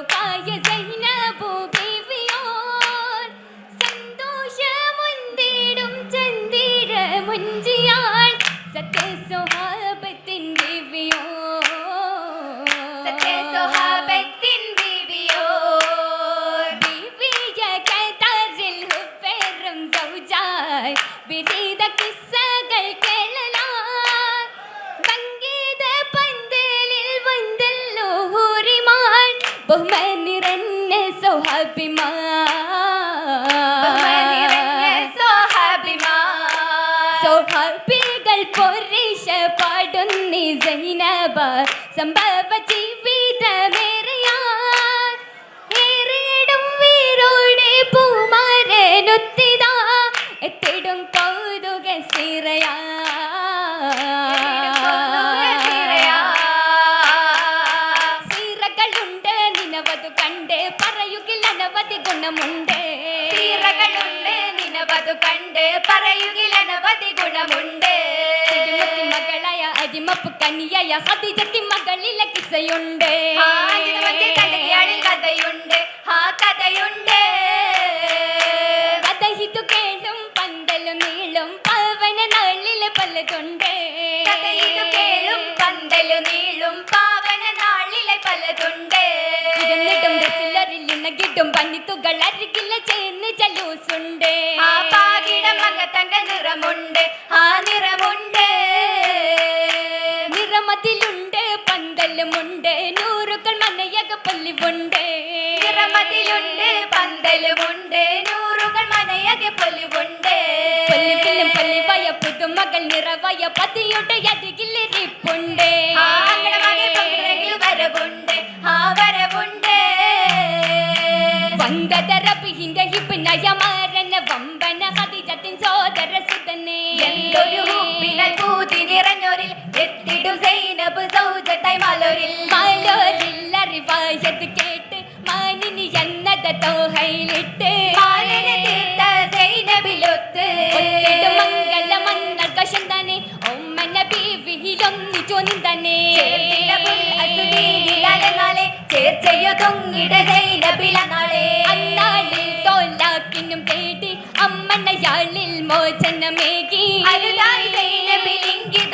ഷൗക്കായ സൈനബു ബീവിയോർ സന്തോഷമുന്തിടും ചന്ദിര മുഞ്ചിയാൾ സത്യ സ്വഭാവത്തിൻ ബീവിയോ ബഹുമാനിറഞ്ഞ സൗഹാബിമാൻ സ്വഹാബിമാർ. സൗഹാബികൾ പൊരീഷ പാടുന്നി സൈനബ സംഭവ ജീവിതമേറിയാൻ ഏറിയിടും വീരോടെ പൂമാരനൊത്തിതാ തിരുമത്തി മകളായ അരിമപ്പ് കനിയായ ഹതിജത്തി മകളിലെ കിസയുണ്ട്. കഥയുണ്ട്. ആ കഥയുണ്ട്. കഥയിതു കേളും പന്തലും നീളും പവന നാളിലെ പലതുണ്ട്. കഥ ഇത് കേളും പന്തലു നീളും പാവന നാളിലെ പലതുണ്ട്. ഇരുന്നിട്ടും രസിലൊരില്ലുണകിട്ടും പന്നിത്തുകൾ അരികിലെ ചേർന്ന് ജലൂസുണ്ട് ആ தங்க தங்க நிறமுண்டு ஆ நிறமுண்டு நிறமதிலுண்டு பந்தலும் உண்டு. நூறுக்கள் மனையக பள்ளி உண்டு. நிறமதிலுண்டு பந்தலும் உண்டு. நூறுகள் மனையக பள்ளி உண்டு. பள்ளி பின்னும் புது மகள் நிறவாய பதியுடைய அருகில் இருப்புண்டு സുതനെ ഹൂപ്പിനാൽ നിറഞ്ഞോരിൽ എത്തിടും സൈനബ് സൗജത്തായി മലരിൽ. മലോരിൽ അറിവായത് കേട്ട് മാനിനി എന്നത തോഹയിലിട്ട്. മാലിന് തീർത്ത സൈനബിലൊത്ത്. ഒത്തിടും മംഗല മന്നൽ കശന്തനെ ഒമ്മന ബീവിയിലൊന്നിച്ചു നിന്തനെ ചേർത്തിടപുൽ അസുദീനിലാലെ ചേർച്ചയോ തൊങ്ങിട സൈനബില നാളെ അന്നാളിൽ തോലാക്കിനും തേടി അമ്മനയാളിൽ മോചനമേകി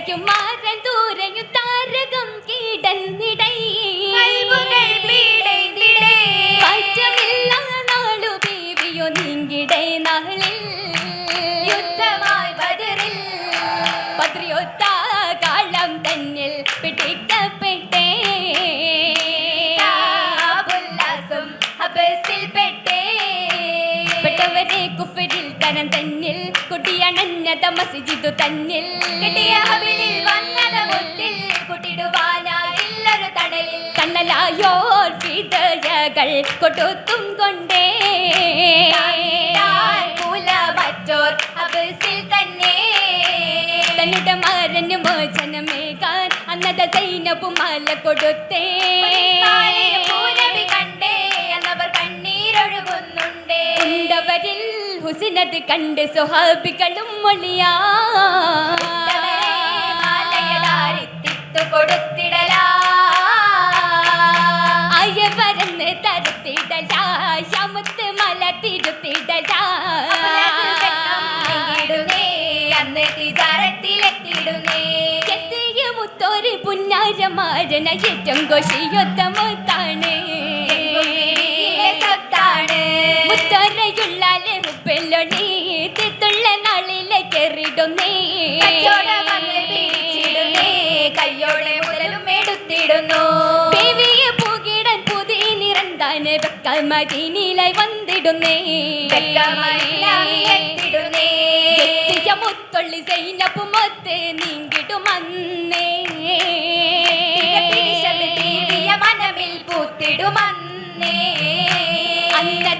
വേറെയും മാറൻ ദൂരയും താരകം കീടന്നിടൈ മാറ്റമില്ല നാളു ബീവിയോ നാളിൽ. യുദ്ധമായി ബദറിൽ പത്രിയൊത്ത കാലം തന്നിൽ പിടിക്കപ്പെട്ടേ. ഉല്ലാസം അബസിൽ പെട്ടേ. പെട്ടവരെ കുഫരിൽ തരം തന്നിൽ കുട്ടിയണഞ്ഞത മസ്ജിദു തന്നിൽ. കിട്ടിയ ഹബിലിൽ വന്നത മുത്തിൽ കുട്ടിടുവാനായില്ലൊരു തണലിൽ. കണ്ണലായോർ ഫിതയകൾ കൊട്ടുത്തും കൊണ്ടേ. മറ്റോർ അബസിൽ തന്നെ. തന്നുടെ മരഞ്ഞു മോചനമേകാൻ അന്നത സൈനപ്പുമാല കൊടുത്തേ. കണ്ട പൂരവി കണ്ടേ ഉണ്ടവരിൽ ഹുസിനത് കണ്ട് സ്വഹാബികളും മൊഴിയാ കൊടുത്തിടലാ കൊടുത്തിടലാ അയവരന്ന് തരത്തിടലാ ശമത്ത് മല തിരുത്തിടലാ അന്ന് എത്തിയ മുത്തോര് പുന്നാര മാരമാരന ഏറ്റവും കൊശിയൊത്ത ഉപ്പെല്ലൊളി തിത്തുള്ള നാളിലെ കെറിടുന്നേ. കയ്യോടെ മുതലും എടുത്തിടുന്നു. ദേവിയെ പൂകിടൻ പുതിയ നിറന്താന് വെക്കമതിനിലായി വന്നിടുന്നേ. വെക്കമയിലായി എത്തിടുന്നേ. മുത്തൊള്ളി സൈനപ്പു മൊത്ത്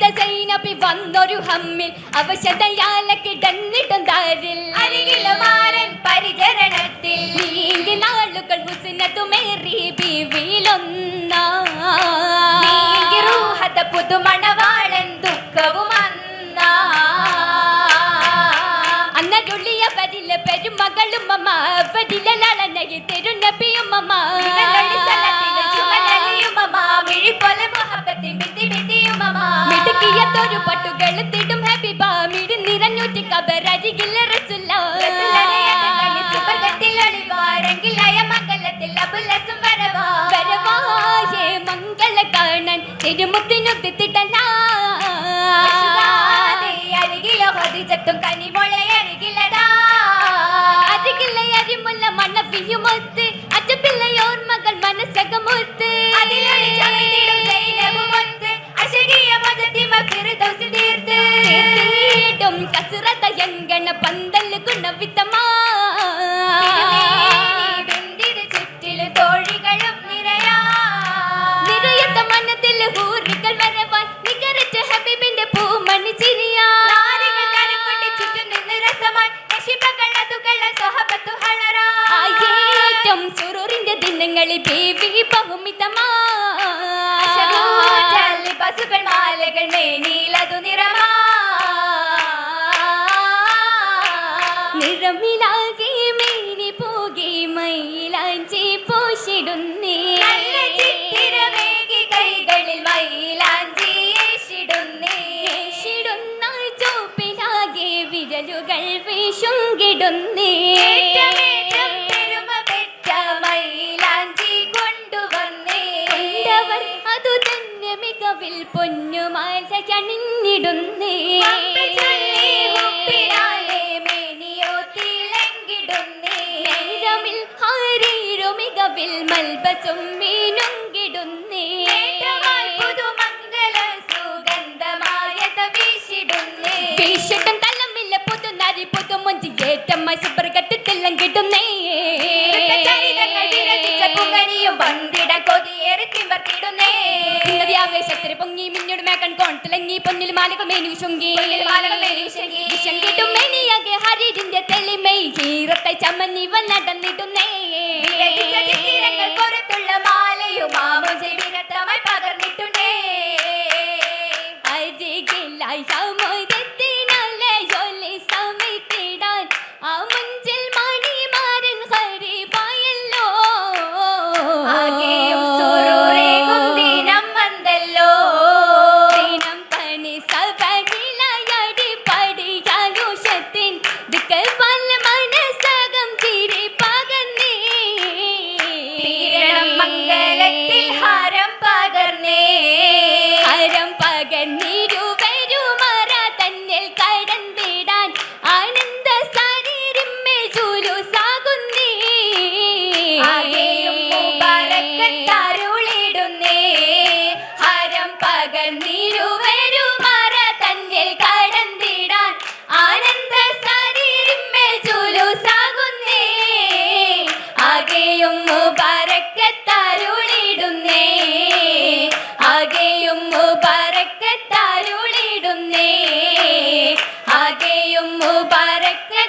അന്നത സൈനപി വന്നൊരു ഹമ്മിൽ അവശതയാല കിടന്നിടും താരിൽ അരികിലുമാരൻ പരിചരണത്തിൽ നീങ്കി നാളുകൾ ഹുസിനതുമേറി ബീവിയിലൊന്നാ നീങ്കിറൂഹത പുതുമണവാളൻ ദുഃഖവും അന്നാ അന്നരുള്ളിയവരിലെ പെരുമകളും അമ്മ അവരിലെ ലളനയിൽ തെരുനബിയും അമ്മ. ഇവരുടെ മുഹബത്തി മിതി ഭിത്തിയുമമാ. മിടുക്കിയത്തൊരു പട്ടുകളുത്തിടും ഹബീബ മിടി നിറഞ്ഞൂറ്റി കബരരികില്ല റസുല്ല റസൂലരയത്ത് കണ്ണി സുബർഗത്തിൽ ഒളിവാരെങ്കിൽ അയമംഗലത്തിൽ അബുലസും വരവാ. கசுரத எங்கன பந்தலுக்கு நவித்தமா നിറമിലാകെ മേനി പോകെ മൈലാഞ്ചി പോഷിടുന്നേ. ചിത്തിരമേകി കൈകളിൽ മൈലാഞ്ചി ചോപ്പിലാകെ വിരലുകൾ വീശുങ്കിടുന്നേ മികവിൽ പൊന്നുമാല കണിഞ്ഞിടുന്നേ മികവിൽ മൽബസും മീനുങ്കിടുന്നേ പുതുമംഗല സുഗന്ധമായത് വീശിടുന്നേ. വീശിട്ടും തലമില്ല പുതുനരി പുതുമൊഞ്ചി ഏറ്റമായി പൊങ്ങി മിന്നോട് മേക്കൺ കോൺതിളങ്ങി പൊന്നിൽ മാലക മേനി വിശുങ്കി പൊന്നിൽ മാലകൾ മേനി വിശുങ്കി. വിശങ്കിട്ടും മേനിയാകെ ഹരിരിന്റെ തെളിമൈ ഹീറത്തെ ചമഞ്ഞി വന്നടന്നിടുന്നേ. ആകെയൊന്നു പരക്കത്താരുളിടുന്നേ ആകെയൊന്നു പരക്കത്താരുളിടുന്നേ ആകെയൊന്നു പരക്കത്താരുളിടുന്നേ